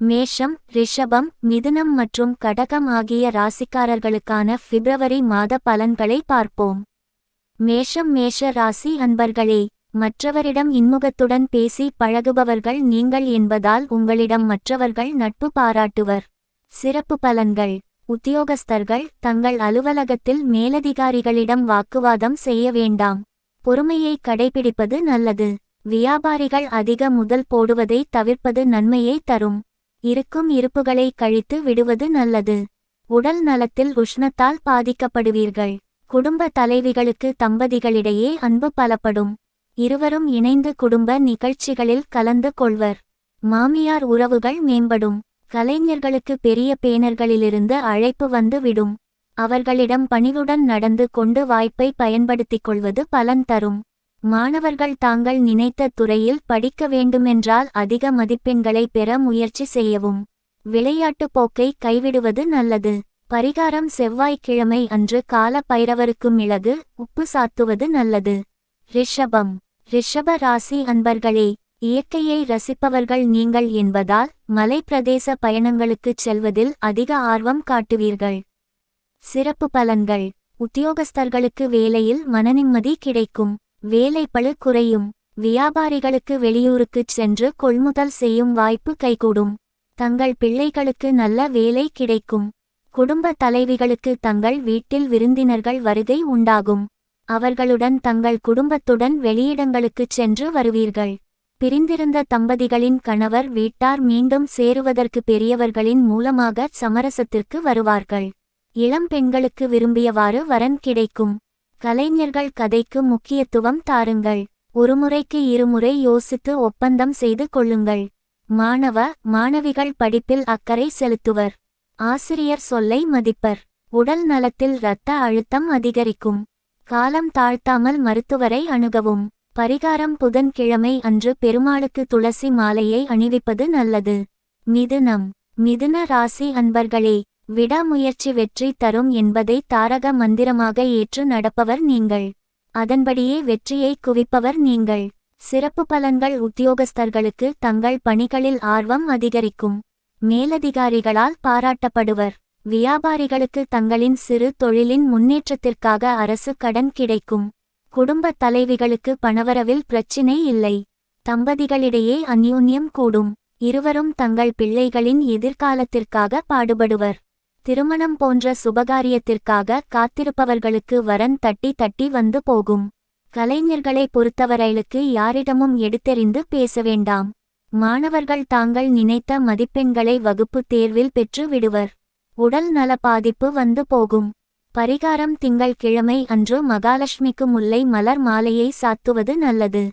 மேஷம் ரிஷபம் மிதுனம் மற்றும் கடகம் ஆகிய ராசிக்காரர்களுக்கான பிப்ரவரி மாத பலன்களை பார்ப்போம். மேஷம் மேஷ ராசி அன்பர்களே மற்றவரிடம் இன்முகத்துடன் பேசி பழகுபவர்கள் நீங்கள் என்பதால் உங்களிடம் மற்றவர்கள் நட்பு பாராட்டுவர். சிறப்பு பலன்கள். உத்தியோகஸ்தர்கள் தங்கள் அலுவலகத்தில் மேலதிகாரிகளிடம் வாக்குவாதம் செய்ய வேண்டாம். பொறுமையை கடைபிடிப்பது நல்லது. வியாபாரிகள் அதிக முதல் போடுவதை தவிர்ப்பது நன்மையை தரும். இருக்கும் இருப்புகளை கழித்து விடுவது நல்லது. உடல் நலத்தில் உஷ்ணத்தால் பாதிக்கப்படுவீர்கள். குடும்ப தலைவிகளுக்கு தம்பதிகளிடையே அன்பு பலப்படும். இருவரும் இணைந்து குடும்ப நிகழ்ச்சிகளில் கலந்து கொள்வர். மாமியார் உறவுகள் மேம்படும். கலைஞர்களுக்கு பெரிய பேனர்களிலிருந்து அழைப்பு வந்து விடும். அவர்களிடம் பணிவுடன் நடந்து கொண்டு வாய்ப்பை பயன்படுத்திக் கொள்வது பலன் தரும். மாணவர்கள் தாங்கள் நினைத்த துறையில் படிக்க வேண்டுமென்றால் அதிக மதிப்பெண்களை பெற முயற்சி செய்யவும். விளையாட்டுப் போக்கை கைவிடுவது நல்லது. பரிகாரம் செவ்வாய்க்கிழமை அன்று கால பைரவருக்கு மிளகு உப்பு சாத்துவது நல்லது. ரிஷபம். ரிஷப ராசி அன்பர்களே இயற்கையை ரசிப்பவர்கள் நீங்கள் என்பதால் மலைப்பிரதேச பயணங்களுக்குச் செல்வதில் அதிக ஆர்வம் காட்டுவீர்கள். சிறப்பு பலன்கள். உத்தியோகஸ்தர்களுக்கு வேலையில் மனநிம்மதி கிடைக்கும். வேலைப்பளு குறையும். வியாபாரிகளுக்கு வெளியூருக்குச் சென்று கொள்முதல் செய்யும் வாய்ப்பு கைகூடும். தங்கள் பிள்ளைகளுக்கு நல்ல வேலை கிடைக்கும். குடும்ப தலைவிகளுக்கு தங்கள் வீட்டில் விருந்தினர்கள் வருகை உண்டாகும். அவர்களுடன் தங்கள் குடும்பத்துடன் வெளியிடங்களுக்குச் சென்று வருவீர்கள். பிரிந்திருந்த தம்பதிகளின் கணவர் வீட்டார் மீண்டும் சேருவதற்கு பெரியவர்களின் மூலமாக சமரசத்திற்கு வருவார்கள். இளம் பெண்களுக்கு விரும்பியவாறு வரன் கிடைக்கும். கலைஞர்கள் கதைக்கு முக்கியத்துவம் தாருங்கள். ஒருமுறைக்கு இருமுறை யோசித்து ஒப்பந்தம் செய்து கொள்ளுங்கள். மாணவ மாணவிகள் படிப்பில் அக்கறை செலுத்துவர். ஆசிரியர் சொல்லை மதிப்பர். உடல் நலத்தில் இரத்த அழுத்தம் அதிகரிக்கும். காலம் தாழ்த்தாமல் மருத்துவரை அணுகவும். பரிகாரம் புதன்கிழமை அன்று பெருமாளுக்கு துளசி மாலையை அணிவிப்பது நல்லது. மிதுனம். மிதுன ராசி அன்பர்களே விடாமுயற்சி வெற்றி தரும் என்பதை தாரக மந்திரமாக ஏற்று நடப்பவர் நீங்கள். அதன்படியே வெற்றியை குவிப்பவர் நீங்கள். சிறப்பு பலன்கள் உத்தியோகஸ்தர்களுக்கு தங்கள் பணிகளில் ஆர்வம் அதிகரிக்கும். மேலதிகாரிகளால் பாராட்டப்படுவர். வியாபாரிகளுக்கு தங்களின் சிறு தொழிலின் முன்னேற்றத்திற்காக அரசு கடன் கிடைக்கும். குடும்ப தலைவிகளுக்கு பணவரவில் பிரச்சினை இல்லை. தம்பதிகளிடையே அந்யோன்யம் கூடும். இருவரும் தங்கள் பிள்ளைகளின் எதிர்காலத்திற்காக பாடுபடுவர். திருமணம் போன்ற சுபகாரியத்திற்காக காத்திருப்பவர்களுக்கு வரன் தட்டி தட்டி வந்து போகும். கலைஞர்களை பொறுத்தவரைகளுக்கு யாரிடமும் எடுத்தெறிந்து பேச வேண்டாம். மாணவர்கள் தாங்கள் நினைத்த மதிப்பெண்களை வகுப்பு தேர்வில் பெற்று விடுவர். உடல் நல பாதிப்பு வந்து போகும். பரிகாரம் திங்கள் கிழமை அன்று மகாலட்சுமிக்கு முல்லை மலர் மாலையை சாத்துவது நல்லது.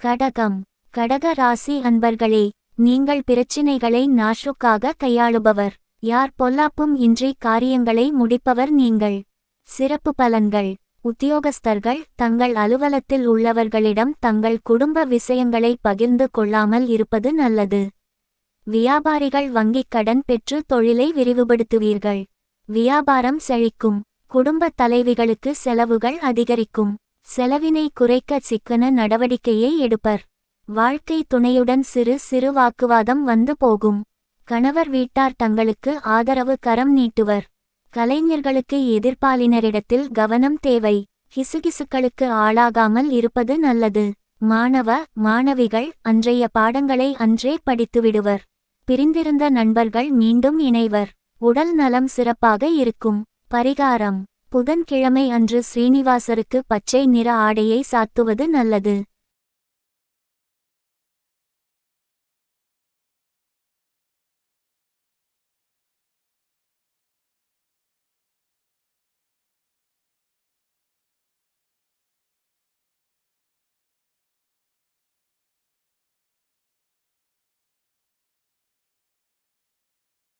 கடகம். கடக ராசி அன்பர்களே நீங்கள் பிரச்சினைகளை நாஷுக்காக கையாளுபவர். யார் பொல்லாப்பும் இன்றி காரியங்களை முடிப்பவர் நீங்கள். சிறப்பு பலன்கள். உத்தியோகஸ்தர்கள் தங்கள் அலுவலத்தில் உள்ளவர்களிடம் தங்கள் குடும்ப விஷயங்களை பகிர்ந்து கொள்ளாமல் இருப்பது நல்லது. வியாபாரிகள் வங்கிக் கடன் பெற்று தொழிலை விரிவுபடுத்துவீர்கள். வியாபாரம் செழிக்கும். குடும்ப தலைவிகளுக்கு செலவுகள் அதிகரிக்கும். செலவினை குறைக்க சிக்கன நடவடிக்கையை எடுப்பர். வாழ்க்கை துணையுடன் சிறு சிறு வாக்குவாதம் வந்து போகும். கணவர் வீட்டார் தங்களுக்கு ஆதரவு கரம் நீட்டுவர். கலைஞர்களுக்கு எதிர்ப்பாளினரிடத்தில் கவனம் தேவை. கிசுகிசுக்களுக்கு ஆளாகாமல் இருப்பது நல்லது. மாணவ மாணவிகள் அன்றைய பாடங்களை அன்றே படித்துவிடுவர். பிரிந்திருந்த நண்பர்கள் மீண்டும் இணைவர். உடல் நலம் சிறப்பாக இருக்கும். பரிகாரம். புதன்கிழமை அன்று ஸ்ரீனிவாசருக்கு பச்சை நிற ஆடையை சாத்துவது நல்லது.